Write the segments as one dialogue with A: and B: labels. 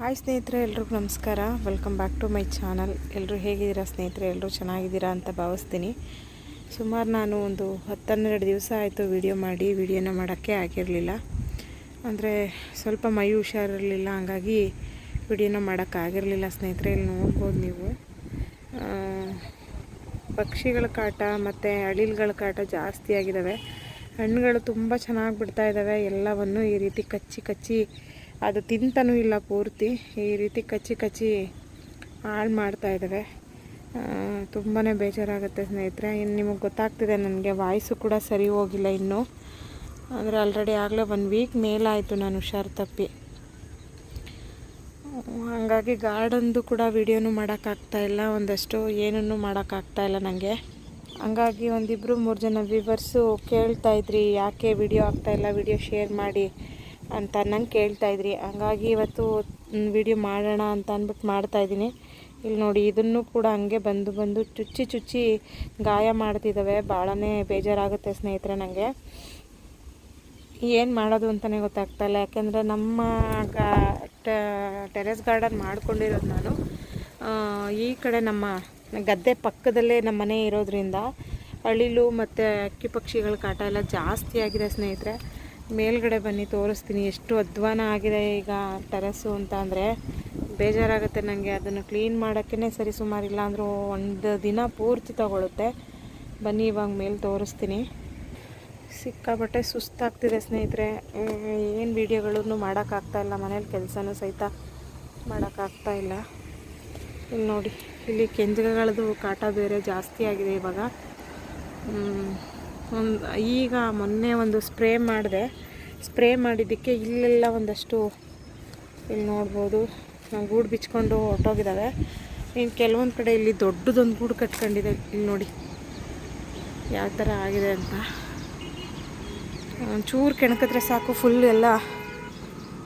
A: Hi ಸ್ನೇಹಿತರೆ, ಎಲ್ರಿಗೂ ನಮಸ್ಕಾರ. Welcome back to my channel ಎಲ್ಲರೂ ಹೇಗಿದ್ದೀರಾ ಸ್ನೇಹಿತರೆ? ಎಲ್ಲರೂ ಚೆನ್ನಾಗಿದ್ದೀರಾ ಅಂತ ಭಾವಿಸ್ತೀನಿ. ಸುಮಾರು ನಾನು ಒಂದು ಹತ್ತನ್ನೆರಡು ದಿವಸ ಆಯಿತು ವಿಡಿಯೋ ಮಾಡಿ ವಿಡಿಯೋನ ಮಾಡೋಕ್ಕೆ ಆಗಿರಲಿಲ್ಲ. ಅಂದರೆ ಸ್ವಲ್ಪ ಮೈ ಹುಷಾರಿರಲಿಲ್ಲ, ಹಂಗಾಗಿ ವಿಡಿಯೋನ ಮಾಡೋಕ್ಕಾಗಿರಲಿಲ್ಲ ಸ್ನೇಹಿತರೆ. ಇಲ್ಲಿ ನೋಡ್ಬೋದು ನೀವು. ಪಕ್ಷಿಗಳ ಕಾಟ ಮತ್ತು ಅಳಿಲ್ಗಳ ಕಾಟ ಜಾಸ್ತಿ ಆಗಿದ್ದಾವೆ. ಹಣ್ಣುಗಳು ತುಂಬ ಚೆನ್ನಾಗಿ ಬಿಡ್ತಾ ಇದ್ದಾವೆ. ಎಲ್ಲವನ್ನು ಈ ರೀತಿ ಕಚ್ಚಿ ಕಚ್ಚಿ ಅದು ತಿಂತನೂ ಇಲ್ಲ ಪೂರ್ತಿ. ಈ ರೀತಿ ಕಚ್ಚಿ ಕಚ್ಚಿ ಹಾಳು ಮಾಡ್ತಾ ಇದ್ದಾವೆ ತುಂಬಾ ಬೇಜಾರಾಗುತ್ತೆ ಸ್ನೇಹಿತರೆ. ಇನ್ನು ನಿಮಗೆ ಗೊತ್ತಾಗ್ತಿದೆ ನನಗೆ ವಾಯ್ಸು ಕೂಡ ಸರಿ ಹೋಗಿಲ್ಲ ಇನ್ನೂ. ಅಂದರೆ ಆಲ್ರೆಡಿ ಆಗಲೇ ಒನ್ ವೀಕ್ ಮೇಲಾಯಿತು ನಾನು ಹುಷಾರು ತಪ್ಪಿ. ಹಾಗಾಗಿ ಗಾರ್ಡನ್ದು ಕೂಡ ವಿಡಿಯೋನು ಮಾಡೋಕ್ಕಾಗ್ತಾ ಇಲ್ಲ. ಒಂದಷ್ಟು ಏನನ್ನು ಮಾಡೋಕ್ಕಾಗ್ತಾಯಿಲ್ಲ ನನಗೆ ಹಂಗಾಗಿ ಒಂದಿಬ್ಬರು ಮೂರು ಜನ ವ್ಯೂವರ್ಸು ಕೇಳ್ತಾ ಇದ್ರಿ, ಯಾಕೆ ವಿಡಿಯೋ ಆಗ್ತಾಯಿಲ್ಲ ವಿಡಿಯೋ ಶೇರ್ ಮಾಡಿ. ಅಂತ ನಂಗೆ ಕೇಳ್ತಾಯಿದ್ರಿ ಹಂಗಾಗಿ ಇವತ್ತು ವಿಡಿಯೋ ಮಾಡೋಣ ಅಂತ ಅಂದ್ಬಿಟ್ಟು ಮಾಡ್ತಾಯಿದ್ದೀನಿ ಇಲ್ಲಿ ನೋಡಿ, ಇದನ್ನು ಕೂಡ ಹಂಗೆ ಬಂದು ಬಂದು ಚುಚ್ಚಿ ಚುಚ್ಚಿ ಗಾಯ ಮಾಡ್ತಿದ್ದಾವೆ ಭಾಳನೇ ಬೇಜಾರಾಗುತ್ತೆ ಸ್ನೇಹಿತರೆ ನನಗೆ ಏನು ಮಾಡೋದು ಅಂತಲೇ ಗೊತ್ತಾಗ್ತಾ ಇಲ್ಲ. ಯಾಕೆಂದರೆ ನಮ್ಮ ಗಾ ಟೆರೆಸ್ ಗಾರ್ಡನ್ ಮಾಡ್ಕೊಂಡಿರೋದು ನಾನು. ಈ ಕಡೆ ನಮ್ಮ ಗದ್ದೆ ಪಕ್ಕದಲ್ಲೇ ನಮ್ಮ ಮನೆ ಇರೋದ್ರಿಂದ ಅಳಿಲು ಮತ್ತು ಅಕ್ಕಿ ಪಕ್ಷಿಗಳ ಕಾಟ ಎಲ್ಲ ಜಾಸ್ತಿ ಆಗಿದೆ ಸ್ನೇಹಿತರೆ. ಮೇಲ್ಗಡೆ ಬನ್ನಿ, ತೋರಿಸ್ತೀನಿ. ಎಷ್ಟು ಅಧ್ವಾನ ಆಗಿದೆ ಈಗ ಟೆರೆಸ್ಸು ಅಂತ ಅಂದರೆ. ಬೇಜಾರಾಗುತ್ತೆ ನನಗೆ ಅದನ್ನು ಕ್ಲೀನ್ ಮಾಡೋಕ್ಕೇ ಸರಿ ಸುಮಾರಿಲ್ಲ ಅಂದರೂ ಒಂದು ದಿನ ಪೂರ್ತಿ ತಗೊಳುತ್ತೆ. ಬನ್ನಿ, ಇವಾಗ ಮೇಲೆ ತೋರಿಸ್ತೀನಿ. ಸಿಕ್ಕಾಬಟ್ಟೆ ಸುಸ್ತಾಗ್ತಿದೆ ಸ್ನೇಹಿತರೆ. ಏನು ವೀಡಿಯೋಗಳನ್ನು ಮಾಡೋಕ್ಕಾಗ್ತಾ ಇಲ್ಲ. ಮನೇಲಿ ಕೆಲಸನೂ ಸಹಿತ ಮಾಡೋಕ್ಕಾಗ್ತಾ ಇಲ್ಲ. ಇಲ್ಲಿ ನೋಡಿ, ಇಲ್ಲಿ ಕೆಂಜಗಳದ್ದು ಕಾಟ ಬೇರೆ ಜಾಸ್ತಿ ಆಗಿದೆ ಇವಾಗ. ಒಂದು, ಈಗ ಮೊನ್ನೆ ಒಂದು ಸ್ಪ್ರೇ ಮಾಡಿದೆ. ಸ್ಪ್ರೇ ಮಾಡಿದ್ದಕ್ಕೆ ಇಲ್ಲೆಲ್ಲ ಒಂದಷ್ಟು ಇಲ್ಲಿ ನೋಡ್ಬೋದು. ನಾವು ಗೂಡು ಬಿಚ್ಕೊಂಡು ಹೊರಟೋಗಿದ್ದಾವೆ ಇನ್ನು ಕೆಲವೊಂದು ಕಡೆ ಇಲ್ಲಿ ದೊಡ್ಡದೊಂದು ಗೂಡು ಕಟ್ಕೊಂಡಿದೆ. ಇಲ್ಲಿ ನೋಡಿ ಯಾವ ಥರ ಆಗಿದೆ ಅಂತ. ಒಂಚೂರು ಕೆಣಕಿದ್ರೆ ಸಾಕು. ಫುಲ್ ಎಲ್ಲ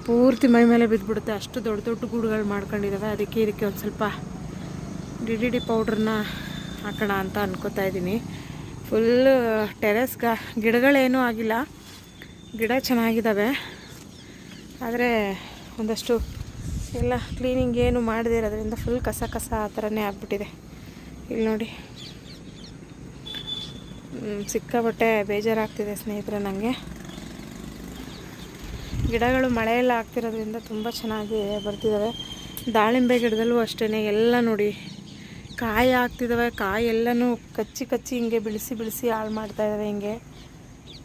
A: ಪೂರ್ತಿ ಮೈ ಮೇಲೆ ಬಿದ್ದುಬಿಡುತ್ತೆ ಅಷ್ಟು ದೊಡ್ಡ ದೊಡ್ಡ ಗೂಡುಗಳು ಮಾಡ್ಕೊಂಡಿದ್ದಾವೆ ಅದಕ್ಕೆ ಇದಕ್ಕೆ ಒಂದು ಸ್ವಲ್ಪ ಡಿ ಡಿ ಡಿ ಪೌಡ್ರನ್ನ ಹಾಕೋಣ ಅಂತ ಅನ್ಕೋತಾ ಇದ್ದೀನಿ ಫುಲ್ ಗಾ ಗಿಡಗಳೇನೂ ಆಗಿಲ್ಲ. ಗಿಡ ಚೆನ್ನಾಗಿದ್ದಾವೆ ಆದರೆ ಒಂದಷ್ಟು ಎಲ್ಲ ಕ್ಲೀನಿಂಗ್ ಏನು ಮಾಡದೇ ಇರೋದ್ರಿಂದ ಫುಲ್ ಕಸ ಕಸ ಆ ಥರನೇ ಆಗ್ಬಿಟ್ಟಿದೆ. ಇಲ್ಲಿ ನೋಡಿ. ಸಿಕ್ಕಾಬಟ್ಟೆ ಬೇಜಾರಾಗ್ತಿದೆ ಸ್ನೇಹಿತರೆ ನನಗೆ ಗಿಡಗಳು ಮಳೆಯೆಲ್ಲ ಆಗ್ತಿರೋದ್ರಿಂದ ತುಂಬ ಚೆನ್ನಾಗಿ ಬರ್ತಿದ್ದಾವೆ ದಾಳಿಂಬೆ ಗಿಡದಲ್ಲೂ ಅಷ್ಟೇ ಎಲ್ಲ ನೋಡಿ. ಕಾಯಿ ಆಗ್ತಿದ್ದಾವೆ ಕಾಯಿ ಎಲ್ಲನೂ ಕಚ್ಚಿ ಕಚ್ಚಿ ಹಿಂಗೆ ಬಿಳಿಸಿ ಬಿಳಿಸಿ ಹಾಳು ಮಾಡ್ತಾ ಇದ್ದಾವೆ ಹಿಂಗೆ.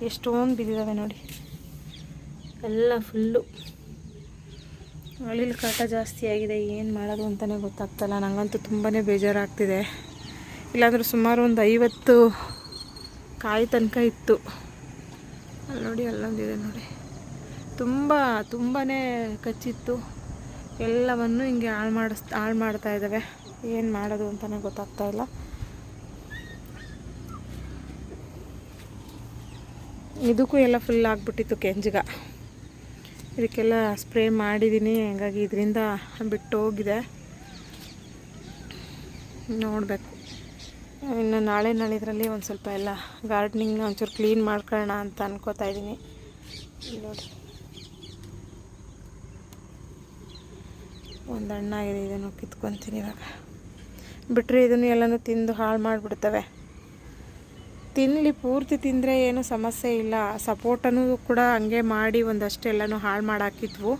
A: ಎಷ್ಟೊಂದು ಬಿದ್ದಿದ್ದಾವೆ ನೋಡಿ. ಎಲ್ಲ ಫುಲ್ಲು ಅಳಿಲ್ ಕಾಟ ಜಾಸ್ತಿ ಆಗಿದೆ, ಏನು ಮಾಡೋದು ಅಂತಲೇ ಗೊತ್ತಾಗ್ತಲ್ಲ ನನಗಂತೂ ತುಂಬಾ ಬೇಜಾರಾಗ್ತಿದೆ. ಇಲ್ಲಾಂದ್ರೆ ಸುಮಾರು ಒಂದು ಐವತ್ತು ಕಾಯಿ ತನಕ ಇತ್ತು. ಅಲ್ಲಿ ನೋಡಿ ಅಲ್ಲೊಂದಿದೆ ನೋಡಿ. ತುಂಬ ತುಂಬಾ ಕಚ್ಚಿತ್ತು. ಎಲ್ಲವನ್ನು ಹಿಂಗೆ ಹಾಳು ಮಾಡಿಸ್, ಹಾಳು ಮಾಡ್ತಾ ಇದ್ದಾವೆ ಏನು ಮಾಡೋದು ಅಂತಲೇ ಗೊತ್ತಾಗ್ತಾ ಇಲ್ಲ. ಇದಕ್ಕೂ ಎಲ್ಲ ಫುಲ್ ಆಗಿಬಿಟ್ಟಿತ್ತು ಕೆಂಜಿಗ. ಇದಕ್ಕೆಲ್ಲ ಸ್ಪ್ರೇ ಮಾಡಿದ್ದೀನಿ ಹಂಗಾಗಿ ಇದರಿಂದ ಬಿಟ್ಟೋಗಿದೆ. ನೋಡಬೇಕು. ಇನ್ನು ನಾಳೆ ನಾಳಿದ್ರಲ್ಲಿ ಒಂದು ಸ್ವಲ್ಪ ಎಲ್ಲ ಗಾರ್ಡ್ನಿಂಗ್ನ ಒಂಚೂರು ಕ್ಲೀನ್ ಮಾಡ್ಕೊಳ್ಳೋಣ ಅಂತ ಅನ್ಕೋತಾ ಇದ್ದೀನಿ ನೋಡಿ. ಒಂದು ಹಣ್ಣಾಗಿದೆ ಇದನ್ನು ಕಿತ್ಕೊತೀನಿ ಇವಾಗ. ಬಿಟ್ಟರೆ ಇದನ್ನು ಎಲ್ಲನೂ ತಿಂದು ಹಾಳು ಮಾಡಿಬಿಡ್ತವೆ. ತಿನ್ನಲಿ ಪೂರ್ತಿ ತಿಂದರೆ ಏನು ಸಮಸ್ಯೆ ಇಲ್ಲ. ಸಪೋಟನೂ ಕೂಡ ಹಂಗೆ ಮಾಡಿ ಒಂದಷ್ಟು ಎಲ್ಲನೂ ಹಾಳು ಮಾಡಾಕಿದ್ವು.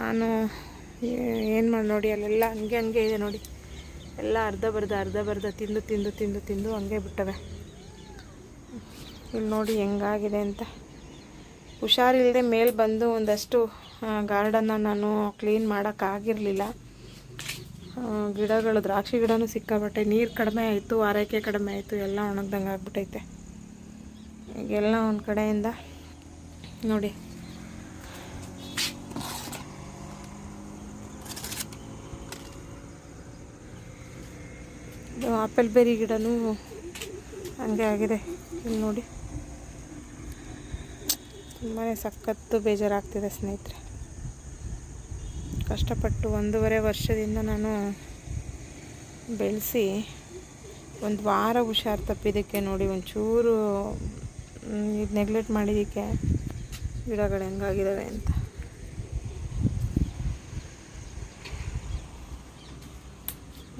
A: ನಾನು ಏನು ಮಾಡಿ, ನೋಡಿ ಅಲ್ಲೆಲ್ಲ ಹಂಗೆ ಹಂಗೆ ಇದೆ ನೋಡಿ. ಎಲ್ಲ ಅರ್ಧ ಬರ್ದ, ಅರ್ಧ ಬರ್ಧ ತಿಂದು ತಿಂದು ತಿಂದು ತಿಂದು ಹಂಗೆ ಬಿಟ್ಟವೆ. ಇಲ್ಲಿ ನೋಡಿ ಹೆಂಗಾಗಿದೆ ಅಂತ. ಹುಷಾರಿಲ್ಲದೆ ಮೇಲೆ ಬಂದು ಒಂದಷ್ಟು ಗಾರ್ಡನ್ನ ನಾನು ಕ್ಲೀನ್ ಮಾಡೋಕ್ಕಾಗಿರಲಿಲ್ಲ ಗಿಡಗಳು, ದ್ರಾಕ್ಷಿ ಗಿಡನೂ ಸಿಕ್ಕಾಬಟ್ಟೆ ನೀರು ಕಡಿಮೆ ಆಯಿತು, ಆರೈಕೆ ಕಡಿಮೆ ಆಯಿತು, ಎಲ್ಲ ಒಣಗ್ದಂಗೆ ಆಗ್ಬಿಟ್ಟೈತೆ ಈಗೆಲ್ಲ ಒಂದು ಕಡೆಯಿಂದ ನೋಡಿ. ಇದು ಆಪಲ್ ಬೆರಿ ಗಿಡನೂ ಹಂಗೆ ಆಗಿದೆ. ಇಲ್ಲಿ ನೋಡಿ. ತುಂಬಾ ಸಖತ್ತು ಬೇಜಾರಾಗ್ತಿದೆ ಸ್ನೇಹಿತರೆ. ಕಷ್ಟಪಟ್ಟು ಒಂದೂವರೆ ವರ್ಷದಿಂದ ನಾನು ಬೆಳೆಸಿ ಒಂದು ವಾರ ಹುಷಾರು ತಪ್ಪಿದ್ದಕ್ಕೆ ನೋಡಿ ಒಂಚೂರು ಇದು ನೆಗ್ಲೆಕ್ಟ್ ಮಾಡಿದ್ದಕ್ಕೆ ಗಿಡಗಳು ಹೆಂಗಾಗಿದ್ದಾವೆ ಅಂತ.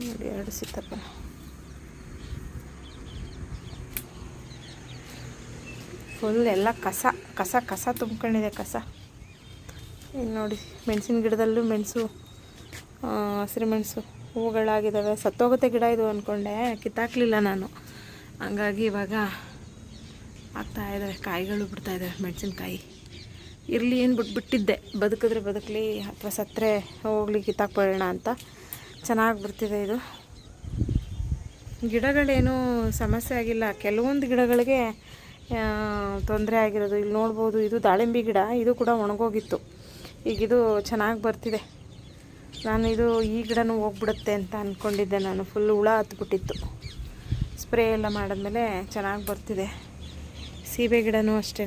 A: ನೋಡಿ, ಎರಡು ಸಿತ್ತಪ್ಪ. ಫುಲ್ ಎಲ್ಲ ಕಸ ಕಸ ಕಸ ತುಂಬ್ಕೊಂಡಿದೆ, ಕಸ. ಇಲ್ಲಿ ನೋಡಿ, ಮೆಣಸಿನ ಗಿಡದಲ್ಲೂ ಮೆಣಸು ಹಸಿರು ಮೆಣಸು ಹೂವುಗಳಾಗಿದ್ದಾವೆ ಸತ್ತೋಗುತ್ತೆ ಗಿಡ ಇದು ಅಂದ್ಕೊಂಡೆ ಕಿತ್ತಾಕ್ಲಿಲ್ಲ ನಾನು. ಹಂಗಾಗಿ ಇವಾಗ ಆಗ್ತಾ ಇದ್ದಾವೆ ಕಾಯಿಗಳು ಬಿಡ್ತಾ ಇದ್ದಾವೆ ಮೆಣಸಿನ್ಕಾಯಿ. ಇರಲಿ ಏನು ಬಿಟ್ಬಿಟ್ಟಿದ್ದೆ ಬದುಕಿದ್ರೆ ಬದುಕಲಿ, ಅಥವಾ ಸತ್ತರೆ ಹೋಗ್ಲಿ, ಕಿತ್ತಾಕ್ಬೇಡೋಣ ಅಂತ. ಚೆನ್ನಾಗಿ ಬರ್ತಿದೆ ಇದು. ಗಿಡಗಳೇನು ಸಮಸ್ಯೆ ಆಗಿಲ್ಲ. ಕೆಲವೊಂದು ಗಿಡಗಳಿಗೆ ತೊಂದರೆ ಆಗಿರೋದು. ಇಲ್ಲಿ ನೋಡ್ಬೋದು, ಇದು ದಾಳಿಂಬೆ ಗಿಡ. ಇದು ಕೂಡ ಒಣಗೋಗಿತ್ತು. ಈಗ ಇದು ಚೆನ್ನಾಗಿ ಬರ್ತಿದೆ. ನಾನು ಇದು ಈ ಗಿಡನೂ ಹೋಗ್ಬಿಡುತ್ತೆ ಅಂತ ಅಂದ್ಕೊಂಡಿದ್ದೆ ನಾನು. ಫುಲ್ ಹುಳ ಹತ್ಬಿಟ್ಟಿತ್ತು. ಸ್ಪ್ರೇ ಎಲ್ಲ ಮಾಡಿದ್ಮೇಲೆ ಚೆನ್ನಾಗಿ ಬರ್ತಿದೆ. ಸೀಬೆ ಗಿಡನೂ ಅಷ್ಟೇ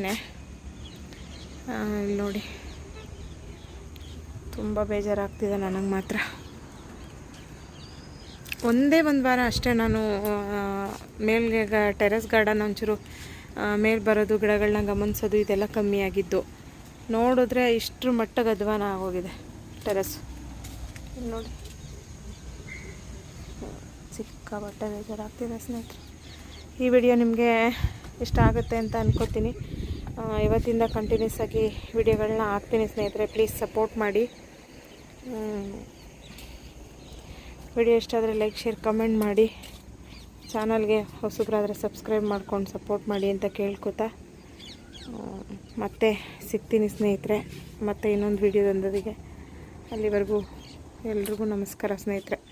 A: ಇಲ್ಲಿ ನೋಡಿ. ತುಂಬ ಬೇಜಾರಾಗ್ತಿದೆ ನನಗೆ ಮಾತ್ರ. ಒಂದೇ ಒಂದು ವಾರ ಅಷ್ಟೇ ನಾನು ಮೇಲ್ಗೆ ಟೆರೆಸ್ ಗಾರ್ಡನ್ ಒಂಚೂರು ಮೇಲೆ ಬರೋದು ಗಿಡಗಳನ್ನ ಗಮನಿಸೋದು, ಇದೆಲ್ಲ ಕಮ್ಮಿ ಆಗಿದ್ದು. ನೋಡಿದ್ರೆ ಇಷ್ಟರ ಮಟ್ಟಿಗೆ ಅಧ್ವಾನ ಆಗೋಗಿದೆ ಟೆರೆಸ್. ನೋಡಿ. ಸಿಕ್ಕಾಪಟ್ಟೆ ಬೇಜಾರಾಗ್ತಿದೆ ಸ್ನೇಹಿತರೆ. ಈ ವಿಡಿಯೋ ನಿಮಗೆ ಇಷ್ಟ ಆಗುತ್ತೆ ಅಂತ ಅಂದ್ಕೋತೀನಿ ಇವತ್ತಿಂದ ಕಂಟಿನ್ಯೂಸ್ ಆಗಿ ವಿಡಿಯೋಗಳನ್ನ ಹಾಕ್ತೀನಿ ಸ್ನೇಹಿತರೆ. ಪ್ಲೀಸ್ ಸಪೋರ್ಟ್ ಮಾಡಿ. ವಿಡಿಯೋ ಇಷ್ಟ ಆದರೆ ಲೈಕ್ ಶೇರ್ ಕಮೆಂಟ್ ಮಾಡಿ. ಚಾನಲ್ಗೆ ಹೊಸಬ್ರಾದರೆ ಸಬ್ಸ್ಕ್ರೈಬ್ ಮಾಡ್ಕೊಂಡು ಸಪೋರ್ಟ್ ಮಾಡಿ ಅಂತ ಕೇಳ್ಕೊತಾ. ಮತ್ತೆ ಸಿಗ್ತೀನಿ ಸ್ನೇಹಿತರೆ. ಮತ್ತೆ ಇನ್ನೊಂದು ವಿಡಿಯೋದೊಂದಿಗೆ ಅಲ್ಲಿವರೆಗೂ ಎಲ್ರಿಗೂ ನಮಸ್ಕಾರ ಸ್ನೇಹಿತರೆ.